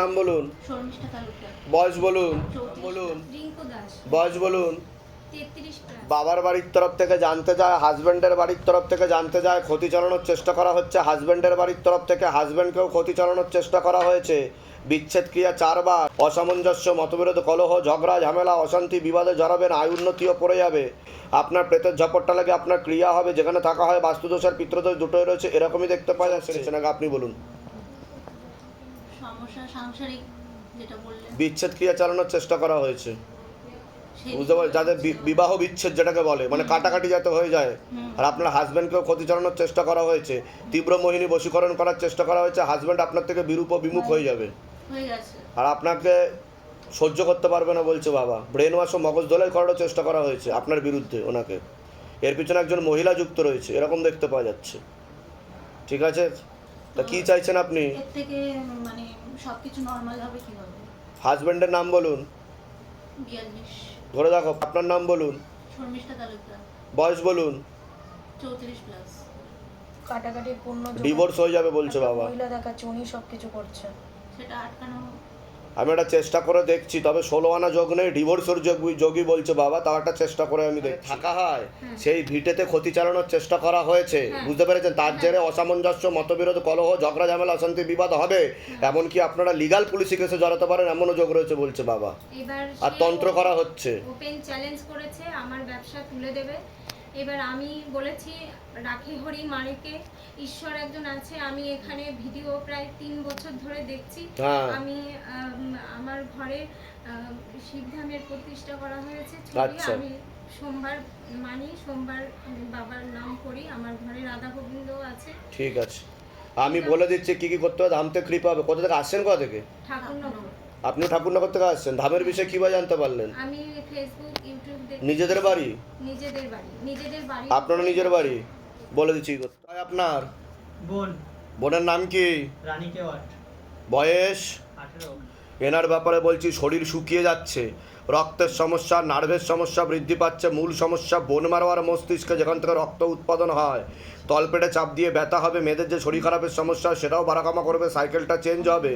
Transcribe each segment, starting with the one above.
নাম বলুন। বয়স বলুন। বলুন। বয়স বলুন। বাবার বাড়ির তরফ থেকে জানতে যায় হাজব্যান্ডের বাড়ির তরফ থেকে জানতে যায় ক্ষতি চালানোর চেষ্টা করা হচ্ছে। হাজব্যান্ডের বাড়ির তরফ থেকে হাজব্যান্ডকেও ক্ষতি চালানোর চেষ্টা করা হয়েছে। বিচ্ছেদ ক্রিয়া চারবার। অসামঞ্জস্য মতবিরোধ কলহ ঝগড়া ঝামেলা অশান্তি বিবাদে জড়াবেন আয় উন্নতিও পড়ে যাবে। আপনার প্রেতের ঝপটটা লাগে আপনার ক্রিয়া হবে যেখানে থাকা হয় বাস্তুদোষ আর পিত্রদোষ দুটোই রয়েছে এরকমই দেখতে পাওয়া যাচ্ছে আপনি বলুন। সমস্যা সাংসারিক যেটা বললেন। বিচ্ছেদ ক্রিয়া চালানোর চেষ্টা করা হয়েছে। বুঝতে পারছি যাদের বিবাহ বিচ্ছেদ যেটাকে বলে মানে কাটাকাটি যাতে হয়ে যায় আর আপনার হাজব্যান্ডকেও ক্ষতি চালানোর চেষ্টা করা হয়েছে তীব্র মোহিনী বশীকরণ করার চেষ্টা করা হয়েছে হাজব্যান্ড আপনার থেকে বিরূপ বিমুখ হয়ে যাবে। আর আপনাকে সহ্য করতে পারবে না বলছে বাবা। ব্রেন ওয়াশ ও মগজ দোলাই করারও চেষ্টা করা হয়েছে আপনার বিরুদ্ধে ওনাকে। এর পিছনে একজন মহিলা যুক্ত রয়েছে এরকম দেখতে পাওয়া যাচ্ছে। ঠিক আছে? তা কি চাইছেন আপনি? এর থেকে মানে সবকিছু নরমাল হবে কীভাবে? হাজব্যান্ডের নাম বলুন। বিয়াল্লিশ। ধরে দেখো আপনার নাম বলুন। শর্মিষ্ঠা তালুকদার। বয়স বলুন। চৌত্রিশ প্লাস কাটাকাটির পূর্ণ ডিভোর্স হয়ে যাবে বলছে বাবা। মহিলা দেখাচ্ছে উনি সবকিছু করছে সেটা আটকানো আমি একটা চেষ্টা করে দেখছি তবে ষোলো আনা যোগ নেই ডিভোর্সের যোগ যোগই বলছে বাবা তাও একটা চেষ্টা করে আমি দেখি থাকা হয়। সেই ভিটেতে ক্ষতি চালানোর চেষ্টা করা হয়েছে হ্যাঁ। বুঝতে পেরেছেন? তার জেরে অসামঞ্জস্য মতবিরোধ কলহ ঝগড়া ঝামেলা অশান্তি বিবাদ হবে। এমনকি আপনারা লিগাল পুলিশি কেসে জড়াতে পারেন এমনও যোগ রয়েছে বলছে বাবা। আর তন্ত্র করা হচ্ছে। ওপেন চ্যালেঞ্জ করেছে আমার ব্যবসা তুলে দেবে। এবার আমি বলেছি রাখি হরি মালিকে ঈশ্বর একজন আছে আমি এখানে ভিডিও প্রায় তিন বছর ধরে দেখছি। হ্যাঁ। আমি আমার ঘরে শিবধামের প্রতিষ্ঠা করা হয়েছে। আচ্ছা। আমি সোমবার মানি সোমবার বাবার নাম করি আমার ঘরে রাধা গোবিন্দ আছে। ঠিক আছে। আমি বলে দিচ্ছি কি কি করতে হবে থেকে কৃপা হবে। কোথা থেকে? আসছেন কোথা থেকে? ঠাকুরনগর। আপনি ঠাকুরনগর থেকে আসছেন ধামের বিষয়ে কীভাবে জানতে পারলেন? আমি ফেসবুক ইউটিউব দেখে নিজেদের বাড়ি? নিজেদের বাড়ি নিজেদের বাড়ি। আপনারা নিজের বাড়ি? বলে দিচ্ছি কি আপনার? বোন। বোনের নাম কি? রানী কেওয়াট বয়স? আঠেরো। এনার ব্যাপারে বলছি, শরীর শুকিয়ে যাচ্ছে। রক্তের সমস্যা, নার্ভের সমস্যা বৃদ্ধি পাচ্ছে, মূল সমস্যা বোন মারোয়ার মস্তিষ্কে যেখান থেকে রক্ত উৎপাদন হয়। তলপেটে চাপ দিয়ে ব্যথা হবে, মেয়েদের যে শরীর খারাপের সমস্যা সেটাও বাড়াকামা করবে, সাইকেলটা চেঞ্জ হবে।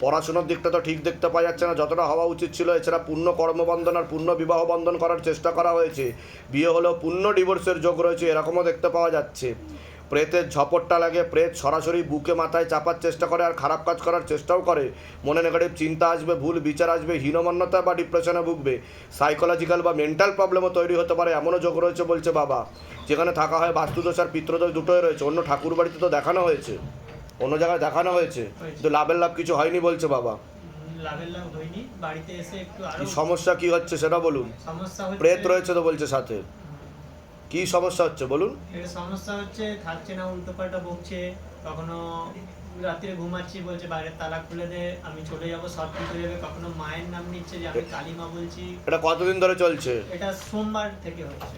পড়াশোনার দিকটা তো ঠিক দেখতে পাওয়া যাচ্ছে না, যতটা হওয়া উচিত ছিল। এছাড়া পূর্ণ কর্মবন্ধন আর পূর্ণ বিবাহ বন্ধন করার চেষ্টা করা হয়েছে। বিয়ে হলেও পূর্ণ ডিভোর্সের যোগ রয়েছে, এরকমও দেখতে পাওয়া যাচ্ছে। প্রেতের ঝপটটা লাগে প্রেত সরাসরি বুকে মাথায় চাপার চেষ্টা করে আর খারাপ কাজ করার চেষ্টাও করে। মনে নেগেটিভ চিন্তা আসবে ভুল বিচার আসবে হীনমান্যতা বা ডিপ্রেশনে ভুগবে। সাইকোলজিক্যাল বা মেন্টাল প্রবলেমও তৈরি হতে পারে এমনও যোগ রয়েছে বলছে বাবা। যেখানে থাকা হয় বাস্তুদোষ আর পিত্রদোষ দুটোই রয়েছে অন্য ঠাকুর বাড়িতে তো দেখানো হয়েছে। অন্য জায়গায় দেখানো হয়েছে। কিন্তু লাভের লাভ কিছু হয়নি বলছে বাবা। সমস্যা কি হচ্ছে সেটা বলুন। প্রেত রয়েছে তো বলছে সাথে। কি সমস্যা হচ্ছে বলুন? সমস্যা হচ্ছে থাকছে না উল্টো পাল্টা বকছে। কখনো রাত্রে ঘুমাচ্ছি বলছে বাইরের তালা খুলে দে আমি চলে যাব সব ঠিক হয়ে যাবে। কখনো মায়ের নাম নিচ্ছে যে আমি কালিমা বলছি। এটা কতদিন ধরে চলছে? এটা সোমবার থেকে হচ্ছে।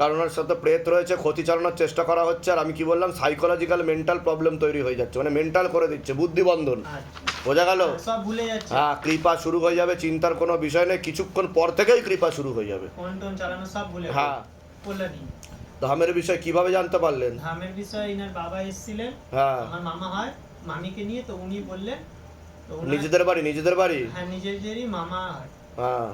কারণ ওর সাথে প্রেত রয়েছে ক্ষতি চালানোর চেষ্টা করা হচ্ছে আর আমি কি বললাম সাইকোলজিক্যাল মেন্টাল প্রবলেম তৈরি হয়ে যাচ্ছে মানে মেন্টাল করে দিচ্ছে বুদ্ধিবন্ধন আর বোঝা গেল? সব ভুলে যাচ্ছে। হ্যাঁ কৃপা শুরু হয়ে যাবে চিন্তার কোনো বিষয় নেই কিছুক্ষণ পর থেকেই কৃপা শুরু হয়ে যাবে। ফোন টোন চালানো সব ভুলে হ্যাঁ। বললেনি ধামের বিষয় কীভাবে জানতে পারলেন? ধামের বিষয়ে ইনার বাবা এসেছিলেন। হ্যাঁ। আমার মামা হয় মামিকে নিয়ে তো উনি বললেন নিজেদের বাড়ি নিজেদের বাড়ি? হ্যাঁ নিজেদেরই মামা হয়। হ্যাঁ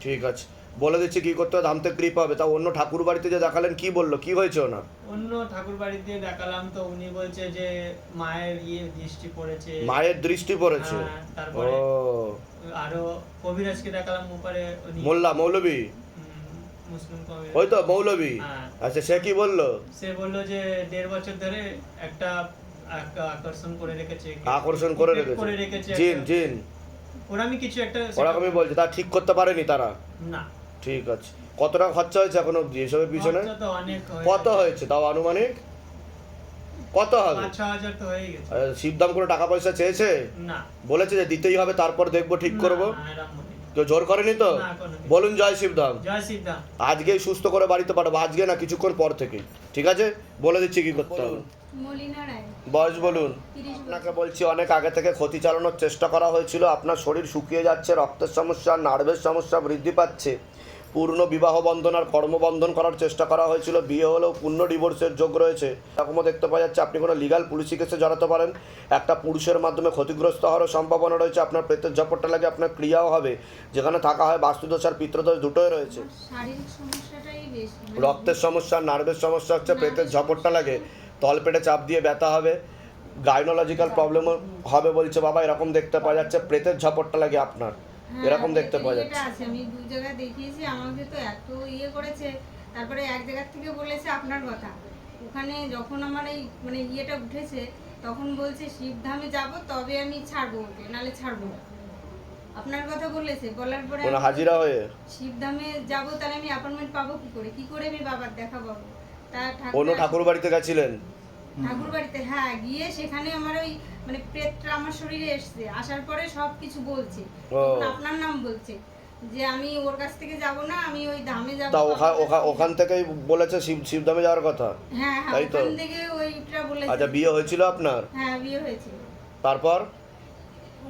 ঠিক আছে। বলে দিচ্ছি কি করতে হবে? ধাম থেকে কৃপা হবে। তা অন্য ঠাকুর বাড়িতে যে দেখালেন কি বলল? কি হয়েছে ওনার? অন্য ঠাকুর বাড়িতে দেখালাম তো উনি বলছে যে মায়ের ইয়ে দৃষ্টি পড়েছে। মায়ের দৃষ্টি পড়েছে? হ্যাঁ, ও। তারপরে আরও কবিরাজকে দেখালাম উপরে মোল্লা মৌলবী মুসলিম। ওই তো মৌলবী। হ্যাঁ। আচ্ছা সে কি বলল? সে বলল যে দেড় বছর ধরে একটা আকর্ষণ করে রেখেছে। আকর্ষণ করে রেখেছে। জিন জিন। ওরা আমি কিছু একটা ওরকমই বলছে তা ঠিক করতে পারেনি তারা? না। ঠিক আছে। কত টাকা খরচা হয়েছে এখনও অব্দি এসবের পিছনে? কত হয়েছে তাও আনুমানিক? কত হবে? শিবদাম করে টাকা পয়সা চেয়েছে? না। বলেছে যে দিতেই হবে তারপর দেখব ঠিক করব। কেউ জোর করেনি তো? বলুন জয় শিবধাম। আজকেই সুস্থ করে বাড়িতে পাঠাবো আজকে না কিছুক্ষণ পর থেকে। ঠিক আছে? বলে দিচ্ছি কি করতে হবে। বয়স বলুন। আপনাকে বলছি অনেক আগে থেকে ক্ষতি চালানোর চেষ্টা করা হয়েছিল। আপনার শরীর শুকিয়ে যাচ্ছে রক্তের সমস্যা নার্ভের সমস্যা বৃদ্ধি পাচ্ছে। পূর্ণ বিবাহ বন্ধন আর কর্মবন্ধন করার চেষ্টা করা হয়েছিল। বিয়ে হলেও পূর্ণ ডিভোর্সের যোগ রয়েছে। এরকমও দেখতে পাওয়া যাচ্ছে আপনি কোনো লিগাল পুলিশি কেসে জড়াতে পারেন। একটা পুরুষের মাধ্যমে ক্ষতিগ্রস্ত হওয়ারও সম্ভাবনা রয়েছে। আপনার প্রেতের ঝপটটা লাগে আপনার ক্রিয়াও হবে। যেখানে থাকা হয় বাস্তুদোষ আর পিত্রদোষ দুটোই রয়েছে। মানে রক্তের সমস্যা নার্ভের সমস্যা হচ্ছে প্রেতের ঝপটটা লাগে। তলপেটে চাপ দিয়ে ব্যথা হবে গাইনোলজিক্যাল প্রবলেমও হবে বলছে বাবা এরকম দেখতে পাওয়া যাচ্ছে প্রেতের ঝপটটা লাগে আপনার। এরকম দেখতে পাওয়া যাচ্ছে। আছে আমি দু জায়গায় দেখিয়েছি আমাকে তো এত ইয়ে করেছে তারপরে এক জায়গা থেকে বলেছে আপনার কথা। ওখানে যখন আমার এই মানে ইয়েটা উঠেছে তখন বলছে শিবধামে যাব তবে আমি ছাড়বো ওকে নালে ছাড়বো আপনার কথা বলেছে বলার পরে হাজিরা হয়ে? শিবধামে যাব তাহলে আমি অ্যাপয়েন্টমেন্ট পাবো কি করে? কি করে আমি বাবার দেখা পাবো? তা ঠাকুর বাড়িতে গেছিলেন? ঠাকুর বাড়িতে হ্যাঁ গিয়ে সেখানে আমার ওই মানে প্রেতটা আমার শরীরে এসছে। আসার পরে সব কিছু বলছে তখন আপনার নাম বলছে যে আমি ওর কাছ থেকে যাব না আমি ওই ধামে যাব তা ওখান ওখান থেকেই বলেছে শিব শিবধামে যাওয়ার কথা? হ্যাঁ হ্যাঁ তাই তো? ওখান থেকে ওইটা বলেছে। আচ্ছা বিয়ে হয়েছিল আপনার? হ্যাঁ বিয়ে হয়েছে তারপর?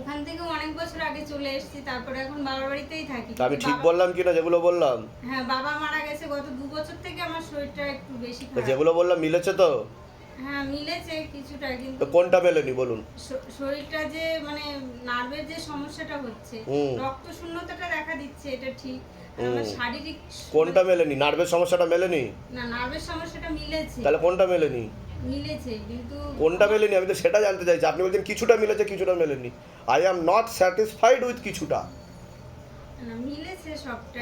ওখান থেকে অনেক বছর আগে চলে এসেছি তারপরে এখন বাবার বাড়িতেই থাকি। আমি ঠিক বললাম কি না যেগুলো বললাম? হ্যাঁ বাবা মারা গেছে গত দু বছর থেকে আমার শরীরটা একটু বেশি খারাপ। যেগুলো বললাম মিলেছে তো? হ্যাঁ মিলেছে কিছুটা কিন্তু কোনটা মেলেনি বলুন? শরীরটা যে মানে নার্ভের যে সমস্যাটা হচ্ছে রক্ত শূন্যতাটা দেখা দিচ্ছে এটা ঠিক শারীরিক কোনটা মেলেনি? নার্ভের সমস্যাটা মেলেনি? না নার্ভের সমস্যাটা মিলেছে। তাহলে কোনটা মেলেনি? মিলেছে কিন্তু কোনটা মেলেনি? আমি তো সেটা জানতে চাইছি। আপনি বলছেন কিছুটা মিলেছে কিছুটা মেলেনি। I am not satisfied with কিছুটা।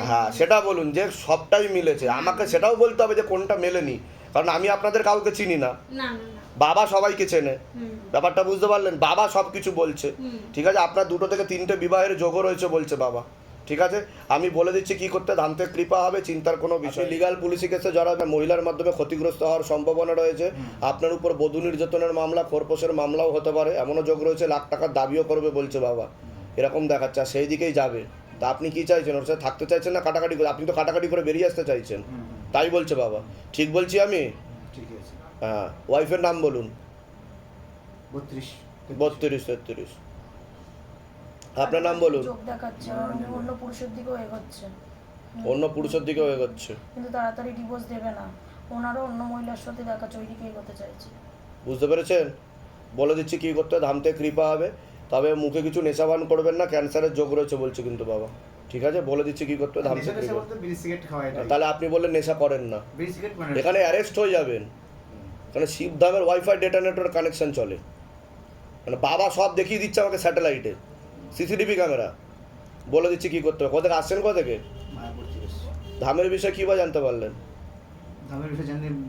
হ্যাঁ সেটা বলুন যে সবটাই মিলেছে। আমাকে সেটাও বলতে হবে যে কোনটা মেলেনি। কারণ আমি আপনাদের কাউকে চিনি না। না না না। বাবা সবাইকে চেনে। ব্যাপারটা বুঝতে পারলেন? বাবা সব কিছু বলছে ঠিক আছে? আপনার দুটো থেকে তিনটে বিবাহের যোগও রয়েছে বলছে বাবা। ঠিক আছে? আমি বলে দিচ্ছি কি করতে ধান্তে কৃপা হবে চিন্তার কোনো বিষয়। লিগাল পুলিশি কেসে জড়াবে মহিলার মাধ্যমে ক্ষতিগ্রস্ত হওয়ার সম্ভাবনা রয়েছে আপনার উপর বধূ নির্যাতনের মামলা খোরপোশের মামলাও হতে পারে। এমনও যোগ রয়েছে লাখ টাকার দাবিও করবে বলছে বাবা। এরকম দেখাচ্ছে সেই দিকেই যাবে। তা আপনি কি চাইছেন? ওর সাথে থাকতে চাইছেন না কাটাকাটি করে? আপনি তো কাটাকাটি করে বেরিয়ে আসতে চাইছেন। তাই বলছে বাবা। ঠিক বলছি আমি? হ্যাঁ ওয়াইফের নাম বলুন। বত্রিশ বত্রিশ তেত্রিশ। আপনার নাম বলুন। অন্য পুরুষের দিকেও এগোচ্ছে। অন্য পুরুষের দিকেও এগোচ্ছে। কিন্তু তাড়াতাড়ি ডিভোর্স দেবে না। ওনারও অন্য মহিলার সাথে দেখা দিকে এগোতে চাইছে। বুঝতে পেরেছেন? বলে দিচ্ছি কী করতে হবে, ধামতে কৃপা হবে। তবে মুখে কিছু নেশাবান করবেন না ক্যান্সারের যোগ রয়েছে বলছে কিন্তু বাবা। ঠিক আছে? বলে দিচ্ছি কী করতে হবে, তাহলে আপনি বললেন নেশা করেন না। মানে এখানে অ্যারেস্ট হয়ে যাবেন। এখানে শিবধামের ওয়াইফাই ডেটা নেটওয়ার্ক কানেকশন চলে। মানে বাবা সব দেখিয়ে দিচ্ছে আমাকে স্যাটেলাইটে সিসিটিভি ক্যামেরা বলে দিচ্ছি কী করতে হবে? কোথায় আসছেন কোথা থেকে। ধামের বিষয়ে কীভাবে জানতে পারলেন?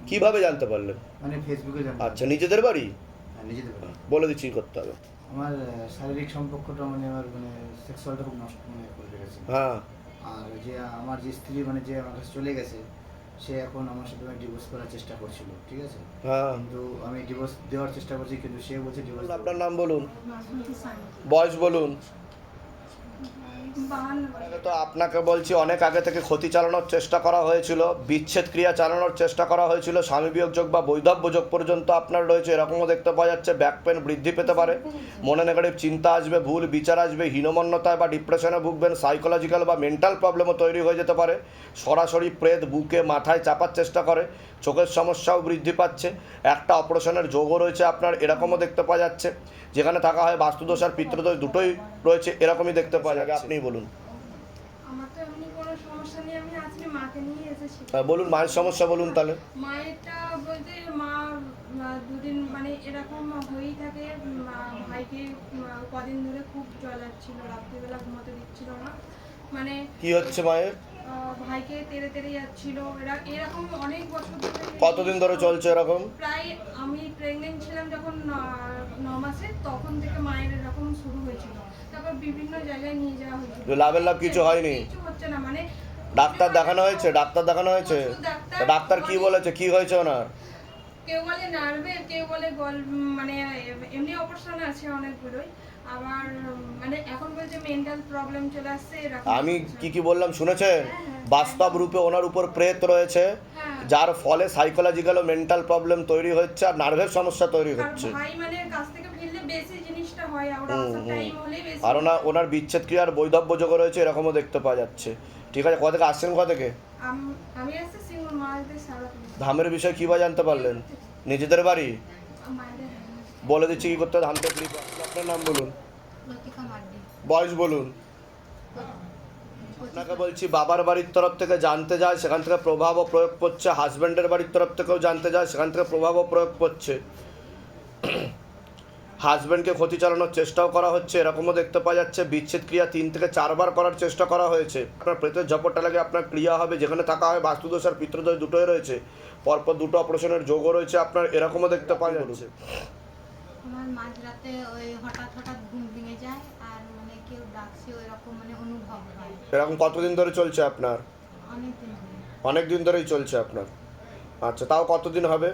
কীভাবে জানতে পারলেন? মানে ফেসবুকে আচ্ছা নিজেদের বাড়ি? হ্যাঁ, নিজেদের বাড়ি। বলে দিচ্ছি কী করতে হবে? আমার শারীরিক সম্পর্কটা মানে আমার মানে সেক্সুয়ালটা খুব নষ্ট মানে করে রেখেছে হ্যাঁ। আর যে আমার যে স্ত্রী মানে যে আমার কাছে চলে গেছে সে এখন আমার সাথে ডিভোর্স করার চেষ্টা করছিল ঠিক আছে? হ্যাঁ। কিন্তু আমি ডিভোর্স দেওয়ার চেষ্টা করছি কিন্তু সে বলছে ডিভোর্স আপনার নাম বলুন। বয়স বলুন। তো আপনাকে বলছি, অনেক আগে থেকে ক্ষতি চালানোর চেষ্টা করা হয়েছিল, বিচ্ছেদ ক্রিয়া চালানোর চেষ্টা করা হয়েছিল, স্বামী বিয়োগ যোগ বা বৈধব্য যোগ পর্যন্ত আপনার রয়েছে, এরকমও দেখতে পাওয়া যাচ্ছে ব্যাক পেন বৃদ্ধি পেতে পারে। মনে নেগেটিভ চিন্তা আসবে, ভুল বিচার আসবে, হীনমন্যতায় বা ডিপ্রেশনে ভুগবেন সাইকোলজিক্যাল বা মেন্টাল প্রবলেমও তৈরি হয়ে যেতে পারে। সরাসরি প্রেত বুকে, মাথায় চাপার চেষ্টা করে, চোখের সমস্যাও বৃদ্ধি পাচ্ছে। একটা অপারেশনের যোগও রয়েছে আপনার, এরকমও দেখতে পাওয়া যাচ্ছে। যেখানে থাকা হয় বাস্তুদোষ আর পিতৃদোষ দুটোই রয়েছে এরকমই দেখতে পাওয়া যাবে আপনিই বলুন। আহ, বলুন মায়ের সমস্যা বলুন তাহলে। মায়েরটা বলতে মা দুদিন মানে এরকম হয়েই থাকে ভাইকে কদিন ধরে খুব যাচ্ছিল রাত্রিবেলা ঘুমাতে দিচ্ছিল না। মানে কি হচ্ছে মায়ের? ভাইকে তেড়ে তেড়ে যাচ্ছিল। এরা এরকম অনেক বছর ধরে কতদিন ধরে চলছে এরকম? প্রায় আমি প্রেগনেন্ট ছিলাম যখন ন- মাসে তখন থেকে মায়ের এরকম শুরু হয়েছিল। তারপর বিভিন্ন জায়গায় নিয়ে যাওয়া হয়েছিল। লাভের লাভ কিছু হয়নি? কিছু হচ্ছে না মানে ডাক্তার দেখানো হয়েছে? ডাক্তার দেখানো হয়েছে? ডাক্তার কি বলেছে? কি হয়েছে ওনার? কেউ বলে নার্ভের কেউ বলে গল মানে এমনি অপারেশন আছে অনেকগুলোই। আবার মানে এখন বলছে মেন্টাল প্রবলেম চলে আসছে আমি। কি কি বললাম শুনেছেন বাস্তব রূপে ওনার উপর প্রেত রয়েছে হ্যাঁ। যার ফলে সাইকোলজিক্যাল ও মেন্টাল প্রবলেম তৈরি হচ্ছে আর নার্ভের সমস্যা তৈরি হচ্ছে। ভাই মানে কাছ থেকে ফিরলে বেশি জিনিসটা হয় আর ওনার বিচ্ছেদ ক্রিয়ার বৈধব্য যোগ রয়েছে এরকমও দেখতে পাওয়া যাচ্ছে। ঠিক আছে কোথা থেকে আসছেন কোথা থেকে? ধামের বিষয়ে কী বা জানতে পারলেন? নিজেদের বাড়ি? বলে দিচ্ছি কী করতে হবে ধাম থেকে আপনার নাম বলুন। বয়স বলুন। আপনাকে বলছি বাবার বাড়ির তরফ থেকে জানতে যায় সেখান থেকে প্রভাব ও প্রয়োগ করছে হাজব্যান্ডের বাড়ির তরফ থেকেও জানতে যায় সেখান থেকে প্রভাব ও প্রয়োগ করছে। হাজব্যান্ডকে ক্ষতি চালানোর চেষ্টাও করা হচ্ছে এরকমও দেখতে পাওয়া যাচ্ছে। বিচ্ছেদ ক্রিয়া তিন থেকে চারবার করার চেষ্টা করা হয়েছে। আপনার প্রেতের ঝপটটা লাগে আপনার ক্রিয়া হবে যেখানে থাকা হয় বাস্তুদোষ আর পিতৃদোষ দুটোই রয়েছে। পরপর দুটো অপারেশনের যোগও রয়েছে আপনার এরকমও দেখতে পাওয়া যাচ্ছে। আমার মাঝরাতে ওই হঠাৎ হঠাৎ ঘুম ভেঙে যায় আর মানে কেউ ডাকছে ওই রকম মানে অনুভব হয়। এরকম কতদিন ধরে চলছে আপনার? অনেক দিন অনেক দিন ধরেই চলছে আপনার। আচ্ছা তাও কতদিন হবে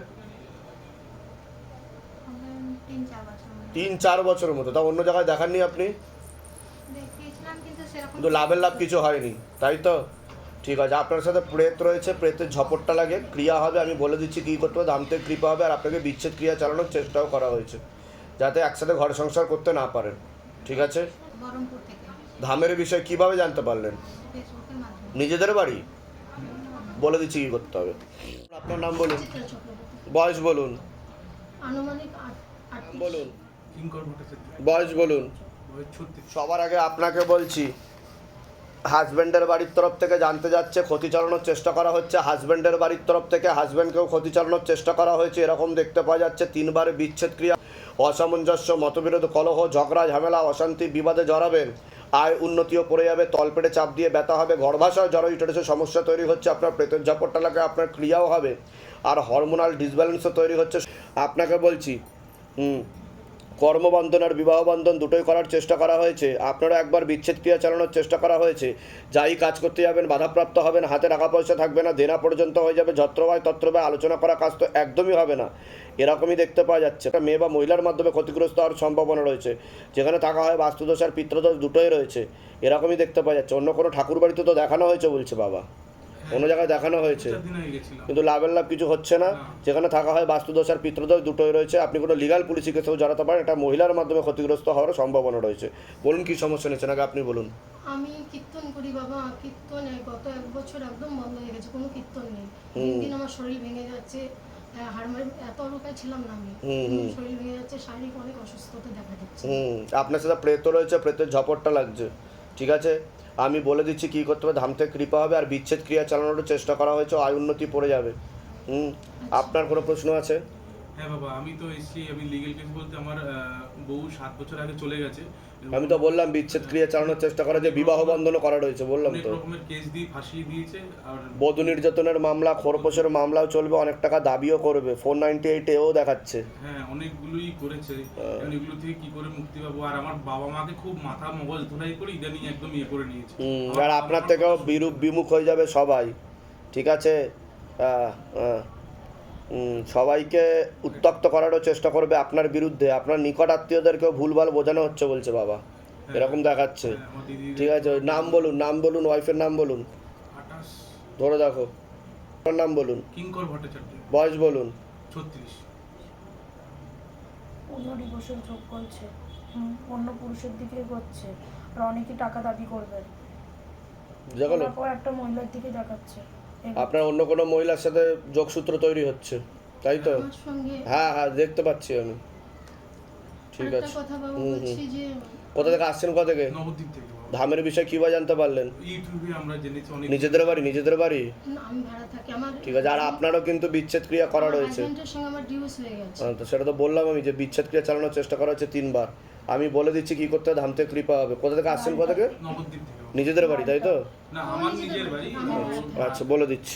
হবে তিন চার বছর মতো। তিন চার বছরের মতো। তাও অন্য জায়গায় দেখাননি আপনি? কিন্তু লাভের লাভ কিছু হয়নি। তাই তো? ঠিক আছে। আপনার সাথে প্রেত রয়েছে প্রেতের ঝপটটা লাগে। ক্রিয়া হবে আমি বলে দিচ্ছি কী করতে হবে দামতে কৃপা হবে আর আপনাকে বিচ্ছেদ ক্রিয়া চালানোর চেষ্টাও করা হয়েছে যাতে একসাথে ঘর সংসার করতে না পারেন। ঠিক আছে? ধামের বিষয়ে কীভাবে জানতে পারলেন? নিজেদের বাড়ি? বলে দিচ্ছি কী করতে হবে। আপনার নাম বলুন। বয়স বলুন। বলুন। বয়স বলুন। সবার আগে আপনাকে বলছি হাজব্যান্ডের বাড়ির তরফ থেকে জানতে যাচ্ছে ক্ষতি চালানোর চেষ্টা করা হচ্ছে। হাজব্যান্ডের বাড়ির তরফ থেকে হাজব্যান্ডকেও ক্ষতি চালানোর চেষ্টা করা হয়েছে। এরকম দেখতে পাওয়া যাচ্ছে তিনবার বিচ্ছেদ ক্রিয়া অসামঞ্জস্য মতবিরোধ কলহ ঝগড়া ঝামেলা অশান্তি বিবাদে জড়াবেন। আয় উন্নতিও পড়ে যাবে তলপেটে চাপ দিয়ে ব্যথা হবে গর্ভাশয় জড়ো ইটারেছে সমস্যা তৈরি হচ্ছে আপনার প্রেতের ঝাপটটা লাগে আপনার ক্রিয়াও হবে। আর হরমোনাল ডিসব্যালেন্সও তৈরি হচ্ছে। আপনাকে বলছি হুম কর্মবন্ধন আর বিবাহ বন্ধন দুটোই করার চেষ্টা করা হয়েছে। আপনারা একবার বিচ্ছেদ ক্রিয়া চালানোর চেষ্টা করা হয়েছে। যাই কাজ করতে যাবেন, বাধাপ্রাপ্ত হবেন, হাতে টাকা পয়সা থাকবে না, দেনা পর্যন্ত হয়ে যাবে যত্রবায় তত্রবায় আলোচনা করা কাজ তো একদমই হবে না। এরকমই দেখতে পাওয়া যাচ্ছে। একটা মেয়ে বা মহিলার মাধ্যমে ক্ষতিগ্রস্ত হওয়ার সম্ভাবনা রয়েছে। যেখানে থাকা হয় বাস্তুদোষ আর পিত্রদোষ দুটোই রয়েছে। এরকমই দেখতে পাওয়া যাচ্ছে। অন্য কোনো ঠাকুর বাড়িতে তো দেখানো হয়েছে বলছে বাবা। অন্য জায়গায় দেখানো হয়েছে। হয়ে কিন্তু লাভের লাভ কিছু হচ্ছে না। যেখানে থাকা হয় বাস্তুদোষ আর পিতৃদোষ দুটোই রয়েছে। আপনি কোনো লিগাল পুলিশি কেসেও জড়াতে পারেন এটা মহিলার মাধ্যমে ক্ষতিগ্রস্ত হওয়ার সম্ভাবনা রয়েছে। বলুন কি সমস্যা নিচ্ছেন আগে আপনি বলুন। আমি কীর্তন করি বাবা। কীর্তন গত এক বছর একদম বন্ধ হয়ে গেছে কোনো কীর্তন নেই। দিন আমার শরীর ভেঙে যাচ্ছে। এত রোগায় ছিলাম না আমি। হুম, হুম। শরীর ভেঙে যাচ্ছে শারীরিক অনেক অসুস্থতা দেখা দিচ্ছে। হুম। আপনার সাথে প্রেত রয়েছে প্রেতের ঝপটটা লাগছে। ঠিক আছে? আমি বলে দিচ্ছি কী করতে হবে ধাম থেকে কৃপা হবে আর বিচ্ছেদ ক্রিয়া চালানোর চেষ্টা করা হয়েছে, আয় উন্নতি পড়ে যাবে। আপনার কোনো প্রশ্ন আছে? হ্যাঁ বাবা আমি তো এসেছি আমি লিগেল কেস বলতে আমার বউ সাত বছর আগে চলে গেছে। আমি তো বললাম বিচ্ছেদ ক্রিয়া চালানোর চেষ্টা করা যে বিবাহ বন্ধনও করা রয়েছে বললাম তো। রকমের কেস দিয়ে ফাঁসিয়ে দিয়েছে আর বধূ নির্যাতনের মামলা খোরপোশের মামলাও চলবে অনেক টাকা দাবিও করবে। ফোর নাইনটি এইট এও দেখাচ্ছে। হ্যাঁ অনেকগুলোই করেছে। এগুলো থেকে কি করে মুক্তি পাবো? আর আমার বাবা মাকে খুব মাথা মগজ ধরাই করে ইদানিং একদম ইয়ে করে নিয়েছে। আর আপনার থেকেও বিরূপ বিমুখ হয়ে যাবে সবাই। ঠিক আছে? আহ, হুম, সবাইকে উত্তক্ত করারও চেষ্টা করবে আপনার বিরুদ্ধে। আপনার নিকট আত্মীয়দেরকেও ভুলভাল বোঝানো হচ্ছে বলছে বাবা। এরকম দেখাচ্ছে। হ্যাঁ, আমার দিদি ঠিক আছে ওই নাম বলুন নাম বলুন ওয়াইফের নাম বলুন। ধরে দেখো। আপনার নাম বলুন। কিঙ্কর ভট্টাচার্য। বয়স বলুন। যোগ করছে। অন্য পুরুষের দিকে এগোচ্ছে আর অনেকে টাকা দাবি দেখল একটা মহিলার দিকে দেখাচ্ছে। আপনার অন্য কোনো মহিলার সাথে যোগসূত্র তৈরি হচ্ছে তাই তো? হ্যাঁ হ্যাঁ দেখতে পাচ্ছি আমি। ঠিক আছে। হুম, হুম। কোথা থেকে আসছেন কোথা থেকে? ধামের বিষয়ে কী বা জানতে পারলেন? ইউটিউবে আমরা জেনেছি অনেক নিজেদের বাড়ি নিজেদের বাড়ি? না, আমি ভাড়া থাকি। আমার ঠিক আছে আর আপনারও কিন্তু বিচ্ছেদ ক্রিয়া করা রয়েছে। হয়ে গেছে। তো সেটা তো বললাম আমি যে বিচ্ছেদ ক্রিয়া চালানোর চেষ্টা করা হচ্ছে তিনবার। আমি বলে দিচ্ছি কি করতে হবে ধাম থেকে কৃপা হবে। কোথা থেকে আসছেন কোথা থেকে। নিজেদের বাড়ি তাই তো। আচ্ছা বলে দিচ্ছি